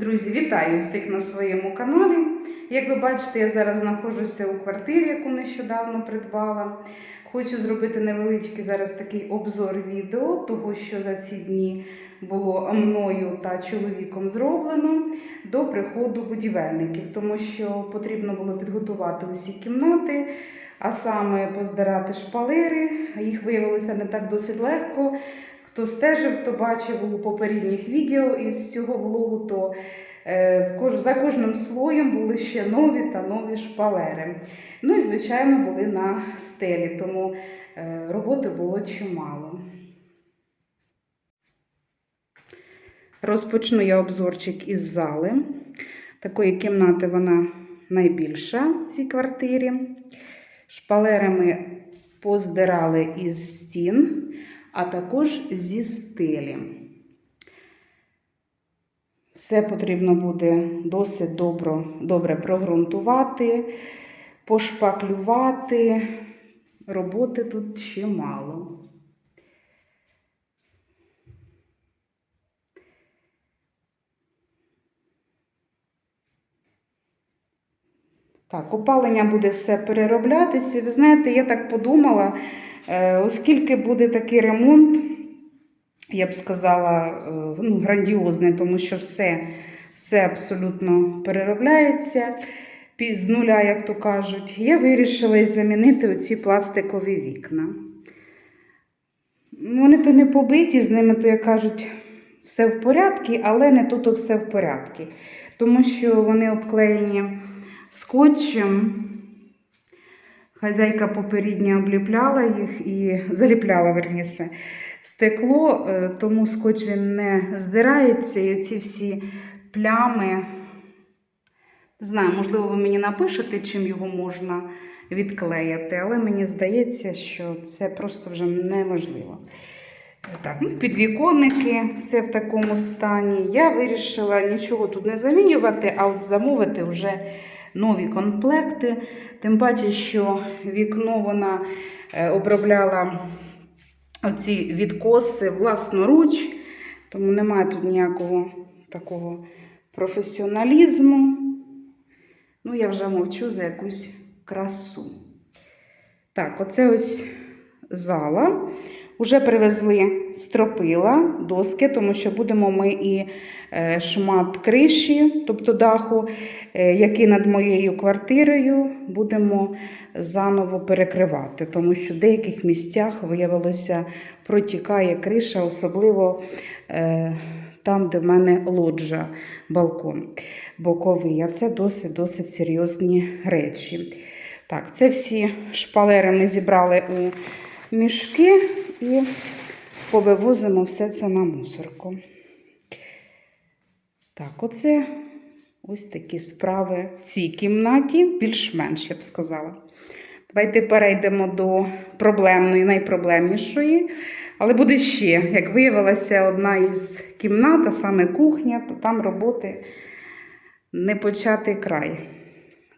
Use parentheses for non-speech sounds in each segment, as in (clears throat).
Друзі, вітаю всіх на своєму каналі. Як ви бачите, я зараз знаходжуся у квартирі, яку нещодавно придбала. Хочу зробити невеличкий зараз такий обзор відео, того, що за ці дні було мною та чоловіком зроблено до приходу будівельників, тому що потрібно було підготувати усі кімнати, а саме поздирати шпалери. Їх виявилося не так досить легко. Хто стежив, хто бачив у попередніх відео із цього влогу, то е, за кожним слоєм були ще нові та нові шпалери. Ну і, звичайно, були на стелі, тому е, роботи було чимало. Розпочну я обзорчик із зали. Такої кімнати вона найбільша в цій квартирі. Шпалери ми поздирали із стін, а також зі стелі. Все потрібно буде досить добро, добре прогрунтувати, пошпаклювати. Роботи тут чимало. Так, опалення буде все перероблятися. Ви знаєте, я так подумала, оскільки буде такий ремонт, я б сказала, е, ну, грандіозний, тому що все, все абсолютно переробляється з нуля, як то кажуть, я вирішила замінити оці пластикові вікна. Вони то не побиті, з ними, то як кажуть, все в порядку, але не тут все в порядку. Тому що вони обклеєні скотчем. Хазяйка попередня обліпляла їх і заліпляла верніше стекло, е, тому скотч він не здирається, і оці всі плями. Не знаю, можливо, ви мені напишете, чим його можна відклеїти, але мені здається, що це просто вже неможливо. Так, ну, підвіконники, все в такому стані. Я вирішила нічого тут не замінювати, а от замовити вже нові комплекти. Тим паче, що вікно вона е, обробляла оці відкоси власноруч, тому немає тут ніякого такого професіоналізму. Ну, я вже мовчу за якусь красу. Так, оце ось зала. Уже привезли стропила, доски, тому що будемо ми і е, шмат криші, тобто даху, е, який над моєю квартирою, будемо заново перекривати, тому що в деяких місцях виявилося протікає криша, особливо е, там, де в мене лоджа, балкон боковий. А це досить-досить серйозні речі. Так, це всі шпалери ми зібрали у мішки і повивозимо все це на мусорку. Так, оце ось такі справи в цій кімнаті, більш-менш, я б сказала. Давайте перейдемо до проблемної, найпроблемнішої. Але буде ще, як виявилося, одна із кімнат, а саме кухня, то там роботи не початий край.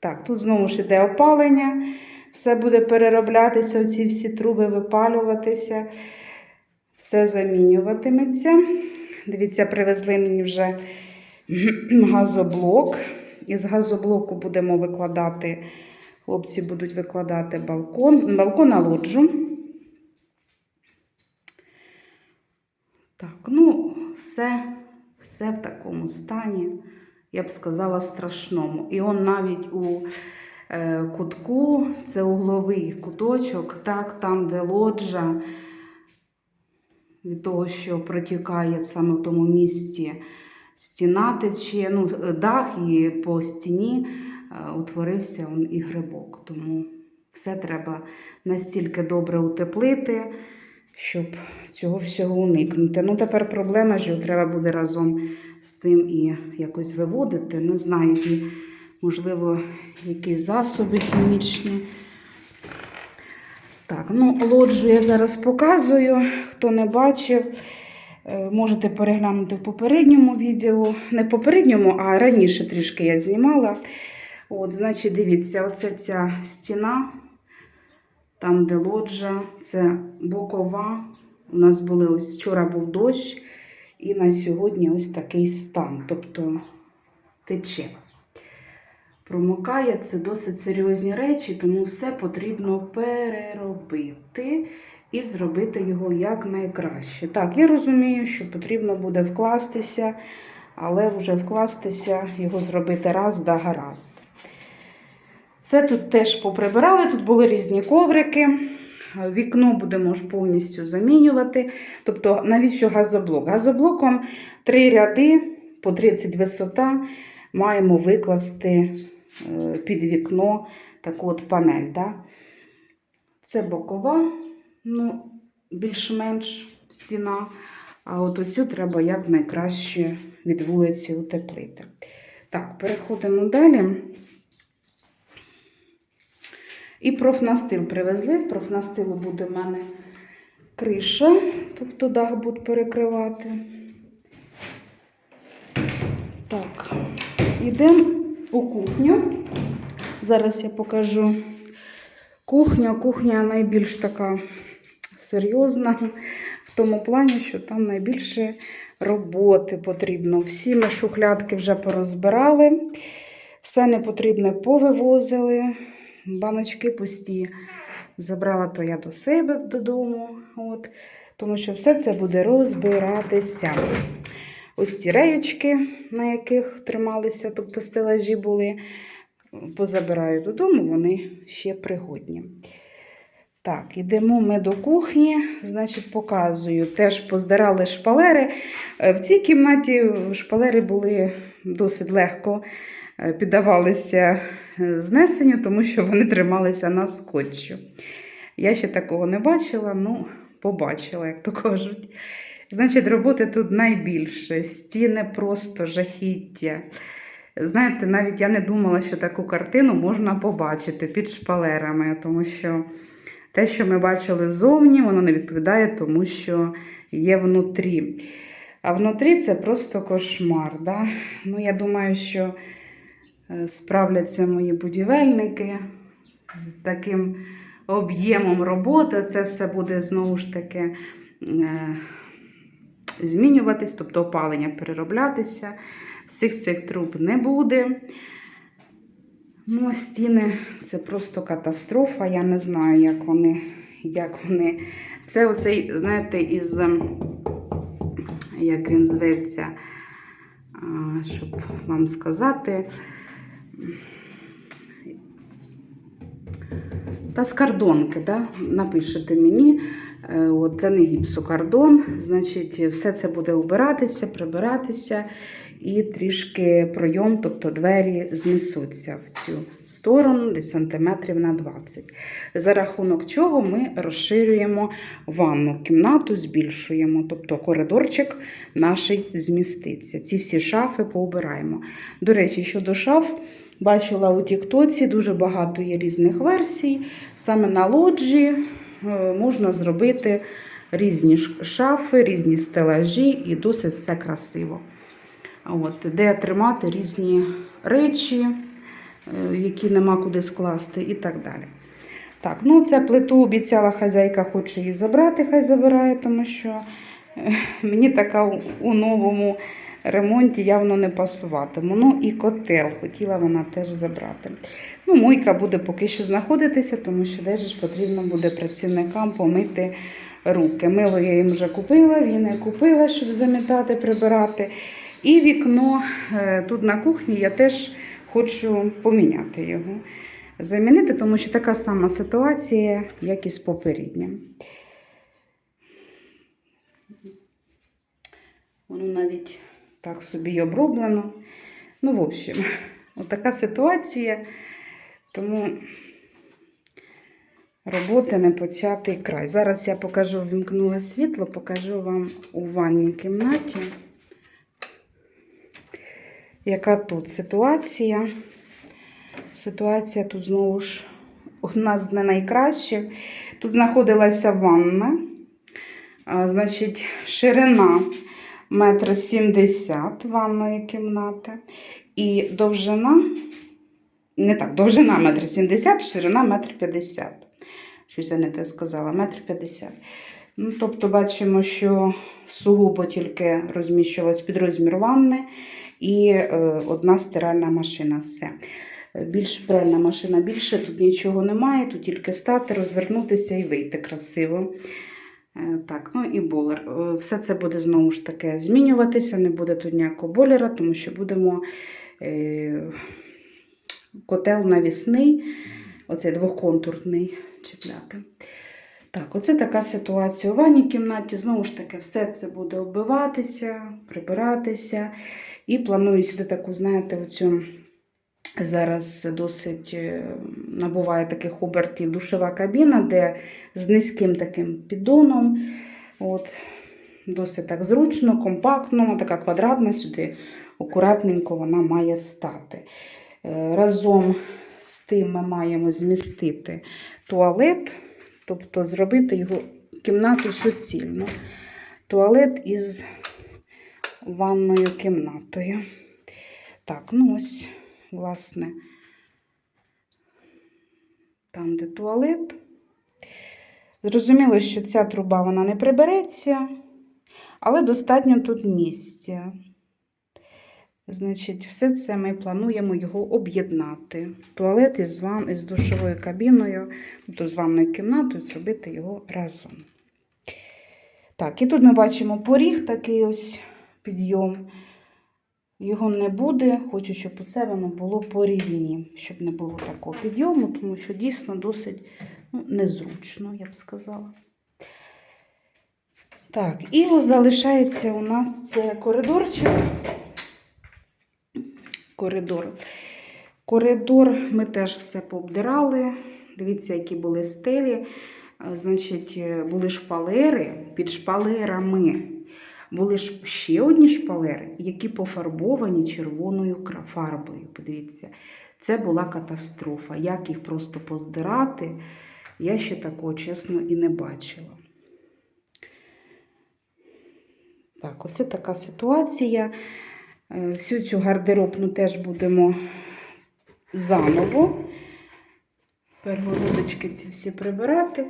Так, тут знову ж іде опалення, все буде перероблятися, оці всі труби випалюватися, все замінюватиметься. Дивіться, привезли мені вже (clears throat) газоблок. Із газоблоку будемо викладати, хлопці будуть викладати балкон, балкон на лоджу. Так, ну, все, все в такому стані, я б сказала, страшному. І он навіть у кутку, це угловий куточок, так, там, де лоджа, від того, що протікає саме в тому місці стіна тече, ну, дах і по стіні е, утворився он, і грибок. Тому все треба настільки добре утеплити, щоб цього всього уникнути. Ну, тепер проблема, що треба буде разом з тим і якось виводити. Не знаю, можливо, якісь засоби хімічні. Так, ну, лоджу я зараз показую. Хто не бачив, е, можете переглянути в попередньому відео. Не в попередньому, а раніше трішки я знімала. От, значить, дивіться, оце ця стіна, там, де лоджа, це бокова. У нас були ось вчора був дощ, і на сьогодні ось такий стан. Тобто тече. Промокає це досить серйозні речі, тому все потрібно переробити і зробити його якнайкраще. Так, я розумію, що потрібно буде вкластися, але вже вкластися, його зробити раз да гаразд. Все тут теж поприбирали, тут були різні коврики. Вікно будемо ж повністю замінювати. Тобто, навіщо газоблок? Газоблоком три ряди по 30 висота маємо викласти під вікно таку от панель. Да? Це бокова, ну, більш-менш стіна. А от оцю треба якнайкраще від вулиці утеплити. Так, переходимо далі. І профнастил привезли. В профнастилу буде в мене криша, тобто дах будуть перекривати. Так, йдемо у кухню. Зараз я покажу кухню. Кухня найбільш така серйозна, в тому плані, що там найбільше роботи потрібно. Всі ми шухлядки вже порозбирали, все непотрібне повивозили, баночки пусті. Забрала то я до себе додому, от, тому що все це буде розбиратися. Ось ті реєчки, на яких трималися, тобто стелажі були, позабираю додому, вони ще пригодні. Так, ідемо ми до кухні, значить, показую. Теж поздирали шпалери. Е, В цій кімнаті шпалери були досить легко е, піддавалися е, знесенню, тому що вони трималися на скотчу. Я ще такого не бачила, ну, побачила, як то кажуть. Значить, роботи тут найбільше. Стіни просто жахіття. Знаєте, навіть я не думала, що таку картину можна побачити під шпалерами, тому що те, що ми бачили ззовні, воно не відповідає тому, що є внутрі. А внутрі це просто кошмар. Да? Ну, я думаю, що е, справляться мої будівельники з таким об'ємом роботи. Це все буде знову ж таки е, змінюватись, тобто опалення перероблятися. Всіх цих труб не буде. Ну, стіни це просто катастрофа. Я не знаю, як вони. Як вони. Це оцей, знаєте, із, ем, як він зветься, щоб вам сказати. Та з кардонки, да? напишете мені. Е, От, це не гіпсокардон, значить, все це буде убиратися, прибиратися, і трішки пройом, тобто двері знесуться в цю сторону, десь сантиметрів на 20. За рахунок чого ми розширюємо ванну кімнату, збільшуємо, тобто коридорчик наш зміститься. Ці всі шафи поубираємо. До речі, щодо шаф. Бачила у Тіктоці дуже багато є різних версій. Саме на лоджі можна зробити різні шафи, різні стелажі і досить все красиво. От, де тримати різні речі, е, які нема куди скласти, і так далі. Так, ну це плиту обіцяла хазяйка, хоче її забрати, хай забирає, тому що е, мені така у новому ремонті явно не пасуватиме. Ну і котел хотіла вона теж забрати. Ну, мойка буде поки що знаходитися, тому що десь ж потрібно буде працівникам помити руки. Мило я їм вже купила, він і купила, щоб замітати, прибирати. І вікно е, тут на кухні я теж хочу поміняти його. Замінити, тому що така сама ситуація, як і з попереднім. Воно навіть так собі й оброблено. Ну, в общем, (laughs) отака ситуація. Тому роботи не початий край. Зараз я покажу, вімкнула світло, покажу вам у ванній кімнаті, яка тут ситуація. Ситуація тут знову ж одна з не найкращих. Тут знаходилася ванна, а, значить, ширина метр сімдесят ванної кімнати. І довжина, не так, довжина метр сімдесят, ширина метр п'ятдесят. Щось я не те сказала, метр п'ятдесят. Ну, тобто бачимо, що сугубо тільки розміщувалась під розмір ванни. і е, одна стиральна машина. Все. Більш пральна машина більше, тут нічого немає, тут тільки стати, розвернутися і вийти красиво. Е, Так, ну і болер. Е, Все це буде знову ж таки змінюватися, не буде тут ніякого болера, тому що будемо е, котел навісний, оцей двохконтурний чіпляти. Так, оце така ситуація у ванній кімнаті. Знову ж таки, все це буде оббиватися, прибиратися. І планую сюди таку, знаєте, оцю зараз досить е, набуває таких обертів душова кабіна, де з низьким таким піддоном. От, досить так зручно, компактно, така квадратна сюди, акуратненько вона має стати. Е, Разом з тим ми маємо змістити туалет, тобто зробити його кімнату суцільно. Туалет із ванною кімнатою. Так, ну ось, власне, там, де туалет. Зрозуміло, що ця труба вона не прибереться, але достатньо тут місця. Значить, все це ми плануємо його об'єднати. Туалет із, ван, із душовою кабіною, тобто з ванною кімнатою, зробити його разом. Так, і тут ми бачимо поріг такий ось підйом. Його не буде, хочу, щоб усе воно було по рівні, щоб не було такого підйому, тому що дійсно досить ну, незручно, я б сказала. Так, і залишається у нас це коридорчик. Коридор. Коридор ми теж все пообдирали. Дивіться, які були стелі. Значить, були шпалери під шпалерами. Були ж ще одні шпалери, які пофарбовані червоною фарбою. Подивіться, це була катастрофа. Як їх просто поздирати, я ще такого, чесно, і не бачила. Так, оце така ситуація. Е, Всю цю гардеробну теж будемо заново. Перегородочки ці всі прибирати.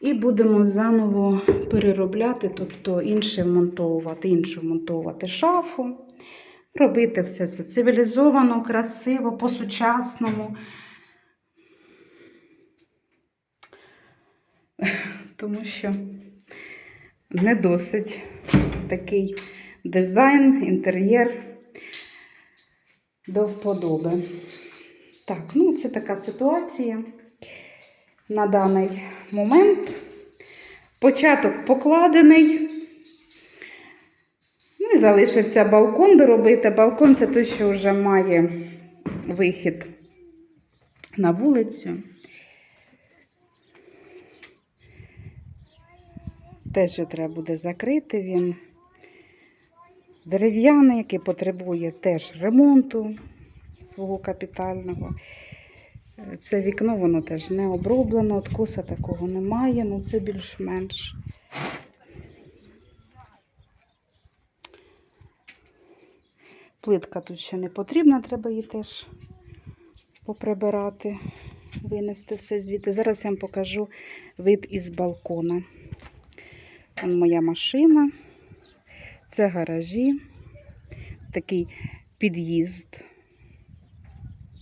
І будемо заново переробляти, тобто інше вмонтовувати, іншу вмонтовувати шафу. Робити все це цивілізовано, красиво, по-сучасному. Тому що не досить такий дизайн, інтер'єр до вподоби. Так, ну це така ситуація на даний момент. Початок покладений. Ну і залишиться балкон доробити. Балкон це той, що вже має вихід на вулицю. Теж його треба буде закрити він. Дерев'яний, який потребує теж ремонту свого капітального. Це вікно, воно теж не оброблено, откоса такого немає, ну це більш-менш. Плитка тут ще не потрібна, треба її теж поприбирати, винести все звідти. Зараз я вам покажу вид із балкона. Вон моя машина, це гаражі, такий під'їзд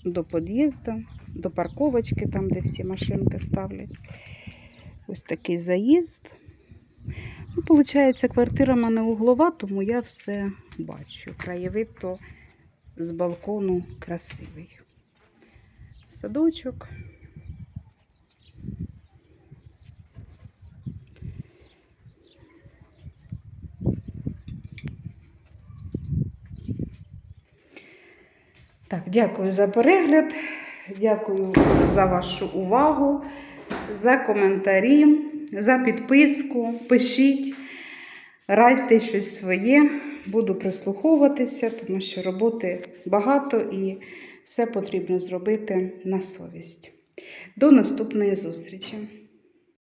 до під'їзду, до парковочки, там, де всі машинки ставлять. Ось такий заїзд. Ну, Получається, квартира в мене углова, тому я все бачу. Краєвид то з балкону красивий. Садочок. Так, дякую за перегляд. Дякую за вашу увагу, за коментарі, за підписку. Пишіть, радьте щось своє. Буду прислуховуватися, тому що роботи багато і все потрібно зробити на совість. До наступної зустрічі!